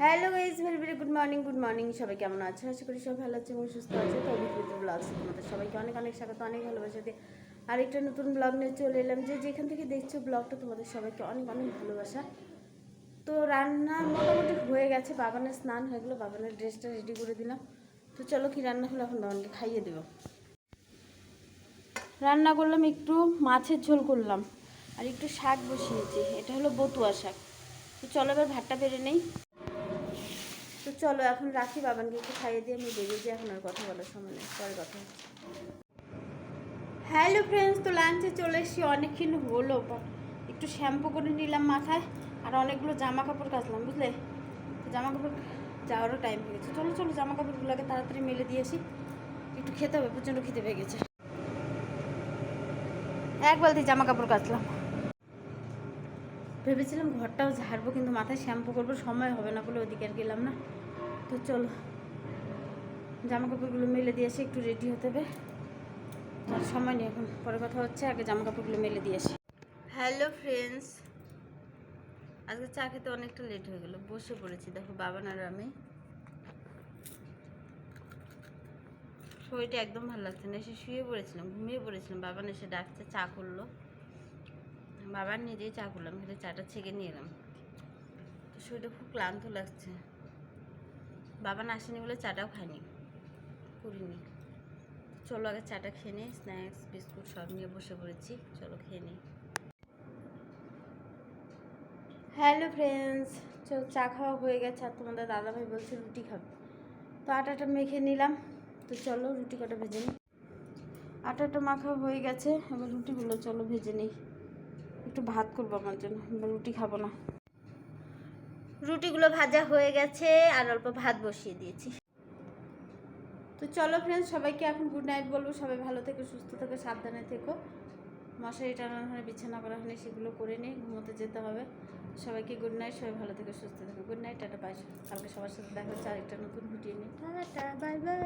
Hello guys very very good morning good morning. সবাই কেমন আছো? আশা করি সব ভালো আছে এবং সুস্থ আছে। তো অভিজ্ঞত ব্লগস তোমাদের সবাইকে অনেক অনেক স্বাগত, অনেক ভালোবাসা দিয়ে আরেকটা নতুন ব্লগ নিয়ে চলে এলাম যে যেখান থেকে দেখছ ব্লগটা তোমাদের সবাইকে অনেক অনেক ভালোবাসা। তো রান্না মোটামুটি হয়ে গেছে বাবানের স্নান হয়ে গেলো বাবানের ড্রেসটা রেডি করে দিলাম। তো চলো কি রান্না হলো এখন বাবানকে খাইয়ে দেবো। রান্না করলাম একটু মাছের ঝোল করলাম আর একটু শাক বসিয়েছি, এটা হলো বতুয়া শাক। তো চলো এবার ভাতটা বেড়ে নেই। চলো, এখন রাখি বাবানকে একটু খাইয়ে দিয়ে আমি বেরিয়ে যাই, এখন আর কথা বলার সময় নেই, পরে কথা হ্যালো ফ্রেন্ডস তো লাঞ্চে চলে এসেছি, অনেকক্ষণ হলো একটু শ্যাম্পু করে নিলাম মাথায়, আর অনেকগুলো জামা কাপড় কাচলাম, বুঝলে? জামা কাপড় যাওয়ারও টাইম হয়ে গেছে। চলো চলো জামা কাপড়গুলোকে তাড়াতাড়ি মেলে দিয়ে আসি। একটু খেতে হবে, প্রচণ্ড খেতে পেয়ে গেছে। এক বালতি জামা কাপড় কাচলাম। ভেবেছিলাম ঘরটাও ঝাড়বো, কিন্তু মাথায় শ্যাম্পু করব, সময় হবে না বলে ওদিকে আর গেলাম না। তো চলো জামা কাপড়গুলো মেলে দিয়ে আসি, একটু রেডি হতে হবে। আর সময় নেই এখন, পরে কথা হচ্ছে, আগে জামা কাপড়গুলো মেলে দিয়ে আসি। হ্যালো ফ্রেন্ডস আজকে চা খেতে অনেকটা লেট হয়ে গেল, বসে পড়েছি, দেখো বাবান আর আমি। শরীরটা একদম ভালো লাগছে না, এসে শুয়ে পড়েছিলাম, ঘুমিয়ে পড়েছিলাম বাবান এসে ডাকছে, চা করল। বাবার নিজেই চা করলাম খেলে চাটা ছেঁকে নিয়ে এলাম। তো শরীরটা খুব ক্লান্ত লাগছে। বাবা না আসেনি বলে চাটাও খাইনি করিনি। চলো আগে চাটা খেয়ে নিই, স্ন্যাক্স, বিস্কুট সব নিয়ে বসে পড়েছি, চলো খেয়ে নিই। হ্যালো ফ্রেন্ডস, চল চা খাওয়া হয়ে গেছে আর তোমাদের দাদাভাই বলছে রুটি খাবে। তো আটাটা মেখে নিলাম, তো চলো রুটি কটা ভেজে নিই। আটাটা মাখা হয়ে গেছে, এবার রুটিগুলো চলো ভেজে নিই। একটু ভাত করব আমার জন্য, এবার রুটি খাব না। রুটিগুলো ভাজা হয়ে গেছে আর অল্প ভাত বসিয়ে দিয়েছি। তো চলো ফ্রেন্ডস সবাইকে এখন গুড নাইট বলব। সবাই ভালো থেকো সুস্থ থেকো সাবধানে থেকো। মশারি টানানো হয় বিছানা করা হলে সেগুলো করে নিয়ে ঘুমোতে যেতে হবে। সবাইকে গুড নাইট সবাই ভালো থেকে সুস্থ থেকো। গুড নাইট টাটা বাই কালকে সবার সাথে দেখা হচ্ছে আরেকটা নতুন ভিডিও নিয়ে। Tata bye bye